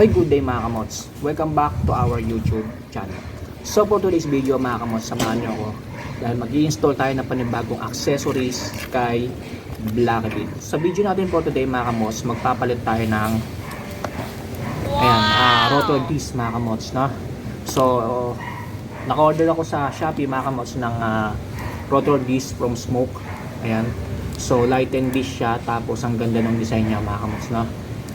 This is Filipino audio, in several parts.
Hi, good day mga kamots. Welcome back to our YouTube channel. So for today's video mga kamots, samahan niyo ako dahil mag install tayo ng panibagong accessories kay Blackbit. Sa video natin for today mga kamots, magpapalit tayo ng ayan, ah, rotor disc mga kamots. No? So, naka-order ako sa Shopee mga kamots ng ah, rotor disc from Smoke. Ayan. So, light and disc siya. Tapos, ang ganda ng design niya mga kamots. No?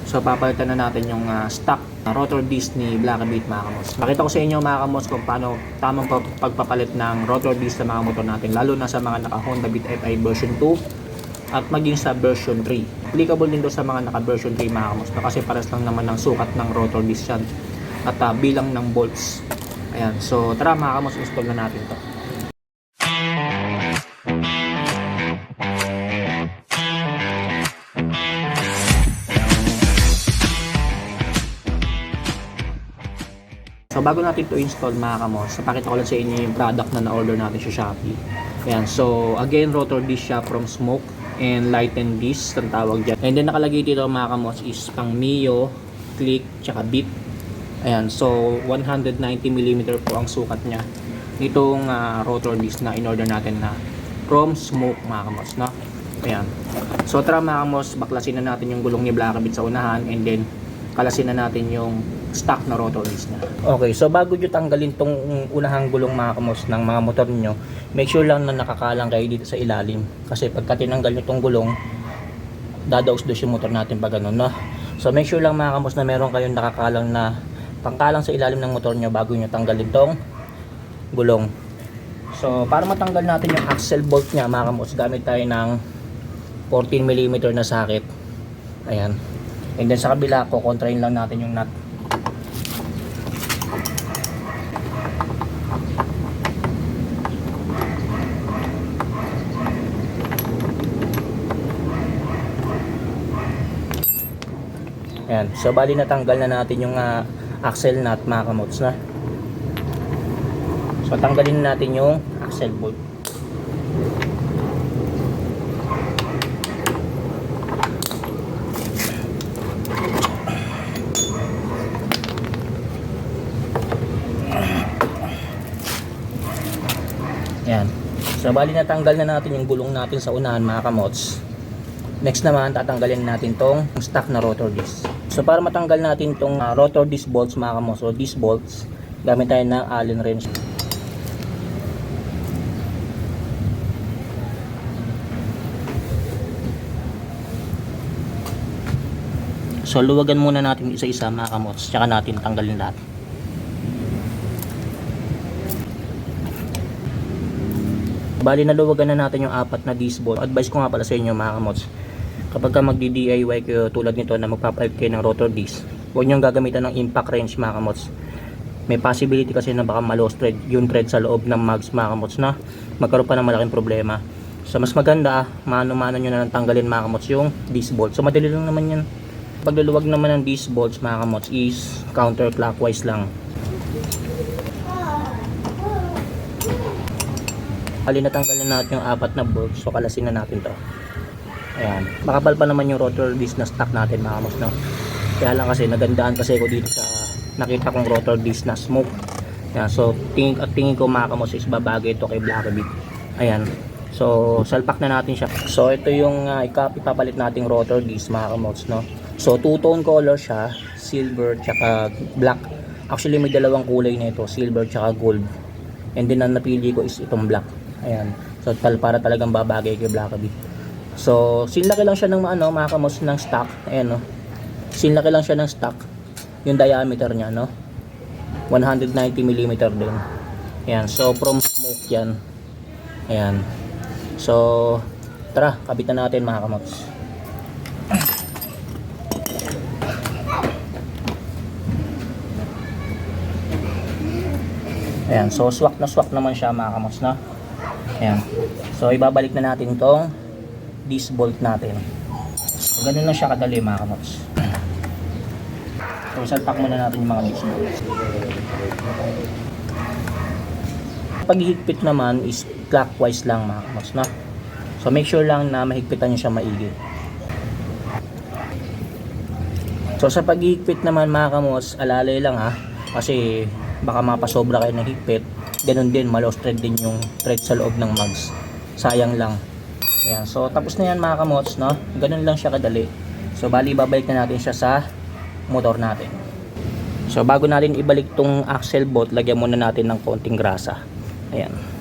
So papalitan na natin yung ah, stock na rotor disc ni Black Beat mga kamos. Pakita ko sa inyo mga kamos kung paano tamang pag- pagpapalit ng rotor disc sa mga motor natin lalo na sa mga naka Honda Beat FI version 2 at maging sa version 3. Applicable din do sa mga naka version 3 mga kamos kasi pares lang naman ng sukat ng rotor disc yan at ah, bilang ng bolts. Ayan. So tara mga kamos install na natin to. Bago natin to install mga kamos, napakita ko lang sa inyo yung product na na-order natin sa Shopee. Ayan, so again, rotor disc siya from Smoke and light and disc, ang tawag dyan. And then nakalagay dito mga kamos is pang Mio, Click, tsaka Beat. Ayan, so 190mm po ang sukat niya. Itong ah, rotor disc na in-order natin na from Smoke mga kamos, no? Ayan. So tara mga kamos, baklasin na natin yung gulong ni Blackabit sa unahan and then kalasin na natin yung stock na rotor disc niya. Okay, so bago nyo tanggalin tong unahang gulong mga kamos ng mga motor nyo, make sure lang na nakakalang kayo dito sa ilalim. Kasi pagka tinanggal nyo tong gulong, dadaos-dos yung motor natin pag ganun, no? So make sure lang mga kamos na meron kayong nakakalang na pangkalang sa ilalim ng motor nyo bago nyo tanggalin tong gulong. So para matanggal natin yung axle bolt niya mga kamos, gamit tayo ng 14mm na sakit. Ayan. And then sa kabila, kukontrain lang natin yung nut. Ayan. So bali natanggal na natin yung ah, axle nut mga kamots na. So tanggalin na natin yung axle bolt. Yan. So bali natanggal na natin yung gulong natin sa unahan mga kamots. Next naman tatanggalin natin tong stock na rotor disc. So para matanggal natin tong ah, rotor disc bolts mga kamots o disc bolts, gamit tayo ng Allen wrench. So luwagan muna natin isa-isa mga kamots, tsaka natin tanggalin lahat. Bali naluwagan na natin yung apat na disc ball. Advice ko nga pala sa inyo mga kamots. Kapag ka magdi-DIY kayo tulad nito na magpapalit kayo ng rotor disc, huwag nyo gagamitan ng impact wrench mga kamots. May possibility kasi na baka malos thread yung thread sa loob ng mags mga kamots na magkaroon pa ng malaking problema. So mas maganda, mano-mano nyo na lang tanggalin mga kamots yung disc bolt. So madali lang naman yan. Pagluluwag naman ng disc bolts mga kamots is counterclockwise lang. Hali natanggal na natin yung apat na bolts so kalasin na natin to ayan makapal pa naman yung rotor disc na stock natin mga kamos no? kaya lang kasi nagandaan kasi ako dito sa nakita kong rotor disc na smoke ayan, so tingin, at tingin ko mga kamos is babagay ito kay Blackbeat ayan so salpak na natin siya so ito yung uh, ipapalit nating rotor disc mga kamos no? so two tone color siya silver tsaka black actually may dalawang kulay na ito silver tsaka gold and then ang napili ko is itong black Ayan. So tal para talagang babagay kay Blackaby. So sinlaki lang siya ng ano, mga ng stock. Ayan no. Sinlaki lang siya ng stock. Yung diameter niya no. 190 mm din. Ayan. So from smoke yan. Ayan. So tara, kabitan natin mga. Ayan, so swak na swak naman siya mga kamos na. Ayan. So ibabalik na natin tong disc bolt natin. So ganun lang siya kadali mga kamos. So salpak muna natin yung mga disc bolt. Paghihigpit naman is clockwise lang mga kamos na. So make sure lang na mahigpitan niyo siya maigi. So sa pag-higpit naman mga kamos, alalay lang ha. Kasi baka mapasobra kayo ng higpit. Ganun din, malos thread din yung thread sa loob ng mags. Sayang lang. Ayan, so tapos na yan mga kamots, no? Ganun lang siya kadali. So bali babalik na natin siya sa motor natin. So bago natin ibalik tong axle bolt, lagyan muna natin ng konting grasa. Ayan.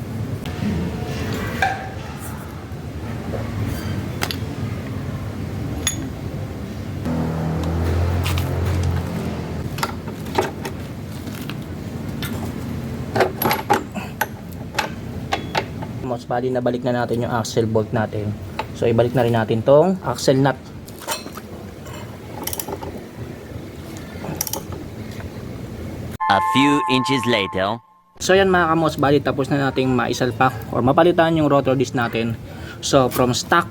Most bali na balik na natin yung axle bolt natin. So ibalik na rin natin tong axle nut. A few inches later. So yan mga kamos, bali tapos na nating maisalpak or mapalitan yung rotor disc natin. So from stock,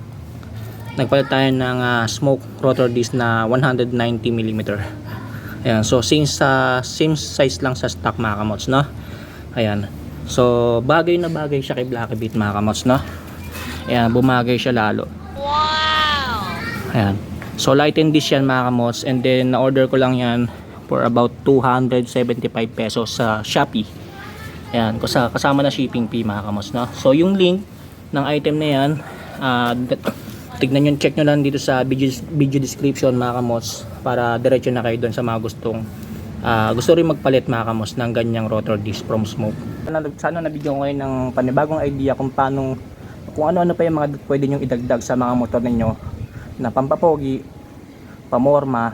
nagpalit tayo ng ah, smoke rotor disc na 190mm. Ayan, so since sa same size lang sa stock mga kamots, no? Ayan. So bagay na bagay siya kay Blacky Beat mga kamots, no? Ayan, bumagay siya lalo. Wow! Ayan. So light and dish yan mga kamots and then na-order ko lang yan for about 275 pesos sa Shopee. Ayan, kasa- kasama na shipping fee mga kamos, no? So, yung link ng item na yan, d- tignan nyo, check nyo lang dito sa video, video description mga kamos para diretso na kayo doon sa mga gustong ah, gusto rin magpalit mga kamos ng ganyang rotor disc from smoke. Sana, sana nabigyan ko kayo ng panibagong idea kung paano kung ano-ano pa yung mga pwede nyo idagdag sa mga motor ninyo na pampapogi, pamorma,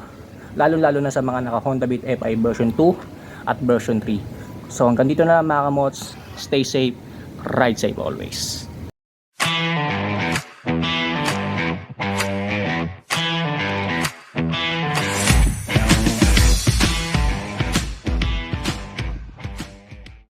lalo-lalo na sa mga naka Honda Beat FI version 2 at version 3. So hanggang dito na mga kamots. Stay safe, ride safe always.